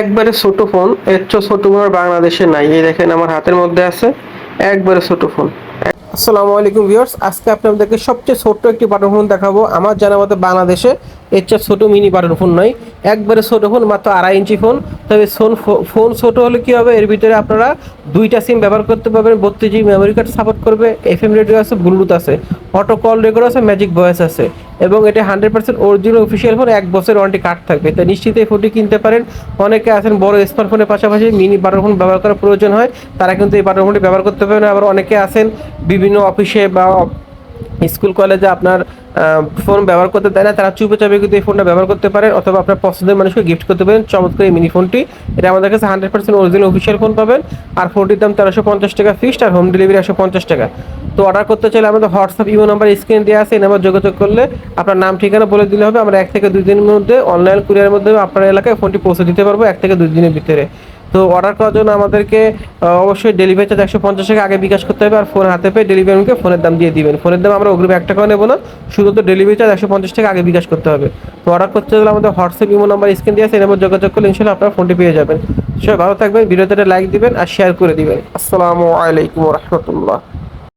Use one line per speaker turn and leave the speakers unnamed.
একবারে ছোট ফোন, এর চেয়ে ছোট ফোন বাংলাদেশে নাই। এই দেখেন আমার হাতের মধ্যে আছে, একবারে ছোট ফোন। আসসালামু আলাইকুম ভিউয়ার্স, আজকে আপনাদেরকে সবচেয়ে ছোট্ট একটি বাটন ফোন দেখাবো। আমার জানা মতে বাংলাদেশে এর চেয়ে ছোট মিনি বাটন ফোন নয়, একবারে ছোট ফোন, মাত্র আড়াই ইঞ্চি ফোন। তবে ফোন ফোন ছোট হলে কী হবে? এর ভিতরে আপনারা দুইটা সিম ব্যবহার করতে পারবেন, বত্রিশ জিবি মেমোরি কার্ড সাপোর্ট করবে এফ এম রেডিও আছে ব্লুটুথ আছে অটো কল রেকর্ড আছে ম্যাজিক ভয়েস আছে। এবং এটা hundred percent original official phone এক বছর ওয়ারেন্টি কার্ড থাকবে। তো নিশ্চিত এই ফোনটি কিনতে পারেন। অনেকে আছেন বড় স্মার্টফোনের পাশাপাশি মিনি বারো ফোন ব্যবহার করার প্রয়োজন হয়। তারা কিন্তু এই বারো ফোনটি ব্যবহার করতে পারেন আবার অনেকে আছেন বিভিন্ন অফিসে বা স্কুল কলেজে আপনার ফোন ব্যবহার করতে দেয় না, তারা চুপে চাপে কিন্তু এই ফোনটা ব্যবহার করতে পারেন অথবা আপনার পছন্দের মানুষকে গিফট করতে পারেন। চমৎকার এই মিনি ফোনটি এটা আমাদের কাছে hundred percent original official phone পাবেন। আর ফোনটির দাম তেরোশো পঞ্চাশ টাকা ফিক্সড আর হোম ডেলিভারি একশো পঞ্চাশ টাকা। তো অর্ডার করতে চাইলে আমাদের হোয়াটসঅ্যাপ ইমো নাম্বার স্ক্রিন দেওয়া আছে, এই নাম্বার যোগাযোগ করলে আপনার নাম, ঠিকানা বলে দিলে হবে। আমরা এক থেকে দুই দিনের মধ্যে অনলাইন কুরিয়ারের মধ্যে আপনার এলাকায় ফোনটি পৌঁছে দিতে পারব, এক থেকে দুই দিনের ভিতরে। তো অর্ডার করার জন্য আমাদেরকে অবশ্যই ডেলিভারি চার্জ একশো পঞ্চাশ টাকা আগে বিকাশ করতে হবে আর ফোন হাতে পেয়ে ডেলিভারিকে ফোনের দাম দিয়ে দিবেন। ফোনের দাম আমরা অগ্রিম এক টাকাও নেব না, শুধু তো ডেলিভারি চার্জ একশো পঞ্চাশ টাকা আগে বিকাশ করতে হবে। তো অর্ডার করতে গেলে আমাদের হোয়াটসঅ্যাপ, ইমো নাম্বার, স্ক্রিন দিয়ে আছে এই নাম্বার যোগাযোগ করলে ইনশাল্লাহ আপনার ফোনটি পেয়ে যাবেন। সবাই ভালো থাকবেন, ভিডিওতে লাইক দিবেন আর শেয়ার করে দিবেন। আসসালামু আলাইকুম রহমতুল্লাহ।